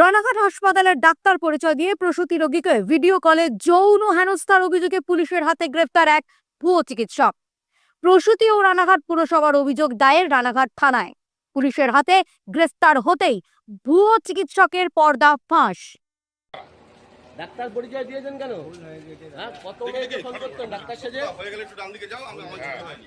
রানাঘাট হাসপাতালের ডাক্তার পরিচয় দিয়ে প্রসূতি রোগীকে ভিডিও কলে যৌন হেনস্থার অভিযোগে পুলিশের হাতে গ্রেফতার এক ভুয়ো চিকিৎসক। প্রসূতি ও রানাঘাট পুরসভার অভিযোগ দায়ের রানাঘাট থানায়। পুলিশের হাতে গ্রেফতার হতেই ভুয়ো চিকিৎসকের পর্দা ফাঁস। ডাক্তার পরিচয় দিয়েছেন কেন? হ্যাঁ কত ডাক্তার সেজে? হয়ে গেলে একটু ডান দিকে যাও আমরা আমার যেতে হয়নি।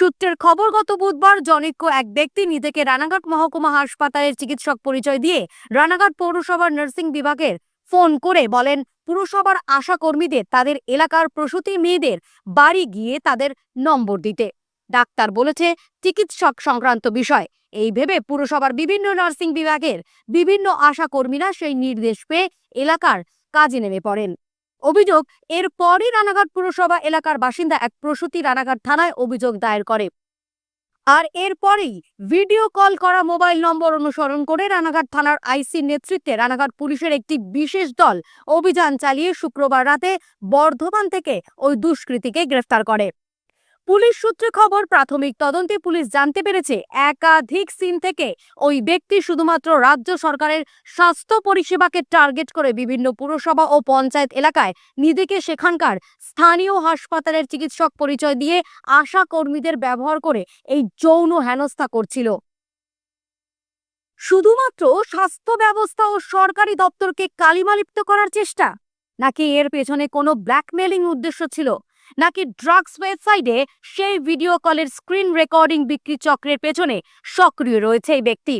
সূত্রের খবর, গত বুধবার জনৈক্য এক ব্যক্তি নিজেকে রানাঘাট মহকুমা হাসপাতালের চিকিৎসক পরিচয় দিয়ে রানাঘাট পৌরসভার নার্সিং বিভাগের ফোন করে বলেন, পুরসভার আশা কর্মীদের, তাদের এলাকার প্রসূতি মেয়েদের বাড়ি গিয়ে তাদের নম্বর দিতে। ডাক্তার বলেছে, চিকিৎসক সংক্রান্ত বিষয়। এই ভেবে পুরসভার বিভিন্ন নার্সিং বিভাগের বিভিন্ন আশা কর্মীরা সেই নির্দেশ পেয়ে এলাকার কাজে নেমে পড়েন। অভিযোগ এরপরই রানাঘাট পুরসভা এলাকার বাসিন্দা এক প্রসূতি রানাঘাট থানায় অভিযোগ দায়ের করে। আর এরপরেই ভিডিও কল করা মোবাইল নম্বর অনুসরণ করে রানাঘাট থানার আইসির নেতৃত্বে রানাঘাট পুলিশের একটি বিশেষ দল অভিযান চালিয়ে শুক্রবার রাতে বর্ধমান থেকে ওই দুষ্কৃতীকে গ্রেফতার করে। পুলিশ সূত্রে খবর, প্রাথমিক তদন্তে পুলিশ জানতে পেরেছে, একাধিক সিন থেকে ওই ব্যক্তি শুধুমাত্র রাজ্য সরকারের স্বাস্থ্য পরিষেবাকে টার্গেট করে বিভিন্ন পুরসভা ও পঞ্চায়েত এলাকায় নিজেকে সেখানকার স্থানীয় হাসপাতালের চিকিৎসক পরিচয় দিয়ে আশা কর্মীদের ব্যবহার করে এই যৌন হেনস্থা করছিল। শুধুমাত্র স্বাস্থ্য ব্যবস্থা ও সরকারি দপ্তরকে কালিমালিপ্ত করার চেষ্টা? নাকি এর পেছনে কোনো ব্ল্যাকমেলিং উদ্দেশ্য ছিল? নাকি ড্রাগস ওয়েবসাইটে সেই ভিডিও কলের স্ক্রিন রেকর্ডিং বিক্রি চক্রের পেছনে সক্রিয় রয়েছে এই ব্যক্তি?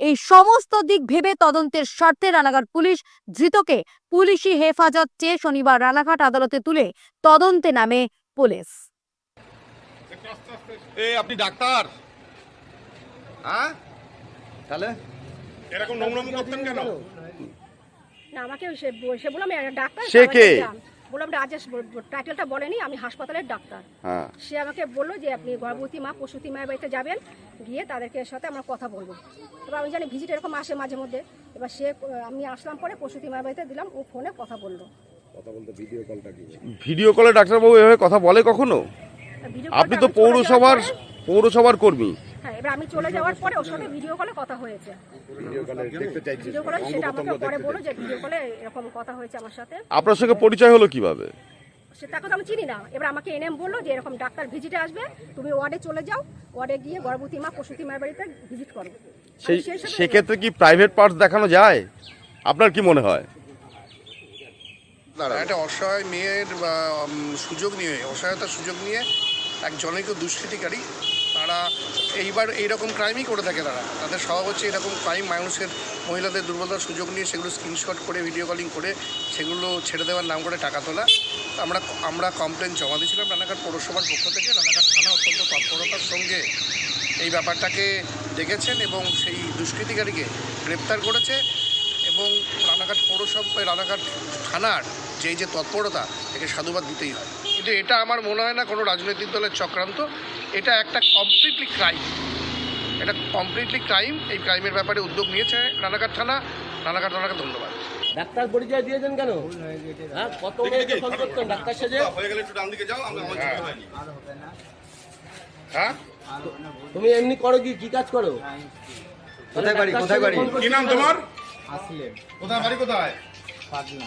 এই সমস্ত দিক ভেবে তদন্তের স্বার্থে রানাঘাট পুলিশ ধৃতকে পুলিশি হেফাজত চেয়ে শনিবার রানাঘাট আদালতে তুলে তদন্তে নামে পুলিশ। আপনি ডাক্তার? হ্যাঁ? তাহলে? এরকম নোংরামি করতেন কেন? না আমাকে সে ব- সে বললাম আমি ডাক্তার সে কে? বললাম রাজেশ টাইটেলটা বলেনি আমি হাসপাতালের ডাক্তার। হ্যাঁ। সে আমাকে বলল যে আপনি গর্ভবতী মা প্রসূতি মায়ের বাড়িতে যাবেন গিয়ে তাদেরকে সাথে আমরা কথা বলব। এবার আমি জানি ভিজিট এরকম আসে মাঝে মধ্যে। এবার সে আমি আসলাম পরে প্রসূতি মায়ের বাড়িতে দিলাম ও ফোনে কথা বলল। ভিডিও কলে ডাক্তারবাবু এভাবে কথা বলে কখনো? আপনি তো পৌরসভার পৌরসভার কর্মী। এবার আমি চলে যাওয়ার পরে ওর সাথে ভিডিও কলে কথা হয়েছে। ভিডিও কলে সেটা আমাকে পরে বলল যে ভিডিও কলে এরকম কথা হয়েছে আমার সাথে। আপনার সঙ্গে পরিচয় হলো কীভাবে? সে তাকে তো আমি চিনি না। এবার আমাকে এনএম বলল যে এরকম ডাক্তার ভিজিটে আসবে তুমি ওয়ার্ডে চলে যাও। ওয়ার্ডে গিয়ে গর্ভবতী মা প্রসূতি মায়ের বাড়িতে ভিজিট করো। সেই সেক্ষেত্রে কি প্রাইভেট পার্টস দেখানো যায়? আপনার কি মনে হয়? একটা অসহায় মেয়ের সুযোগ নিয়ে অসহায়তার সুযোগ নিয়ে এক জনৈক দুষ্কৃতিকারী, তারা এইবার এইরকম ক্রাইমই করে থাকে তারা। তাদের স্বভাব হচ্ছে এরকম ক্রাইম মানুষের, মহিলাদের দুর্বলতার সুযোগ নিয়ে সেগুলো স্ক্রিনশট করে ভিডিও কলিং করে, সেগুলো ছেড়ে দেওয়ার নাম করে টাকা তোলা। আমরা আমরা কমপ্লেন জমা দিয়েছিলাম রানাঘাট পৌরসভার পক্ষ থেকে। রানাঘাট থানা অত্যন্ত তৎপরতার সঙ্গে এই ব্যাপারটাকে দেখেছেন এবং সেই দুষ্কৃতিকারীকে গ্রেপ্তার করেছে এবং রানাঘাট পৌরসভা, রানাঘাট থানার যেই যে তৎপরতা, একে সাধুবাদ দিতেই হয়। কিন্তু এটা আমার মনে হয় না কোনো রাজনৈতিক দলের চক্রান্ত। এটা একটা কমপ্লিটলি ক্রাইম এটা কমপ্লিটলি ক্রাইম এই ক্রাইমের ব্যাপারে উদ্যোগ নিয়েছে রানাঘাট থানা। রানাঘাট থানাকে ধন্যবাদ। ডাক্তার পরিচয় দিয়েছেন কেন? হ্যাঁ কত ফোন করতেন ডাক্তার সেজে হয়ে গেলে একটু ডান দিকে যাও আমরা আমার যেতে হয়নি হ্যাঁ? তুমি এমনি করো কি? কি কাজ করো? কোথায় বাড়ি, কোথায় সেজে বাড়ি? কি নাম তোমার? আসলেন কোথায় বাড়ি কোথায়? পাটনা।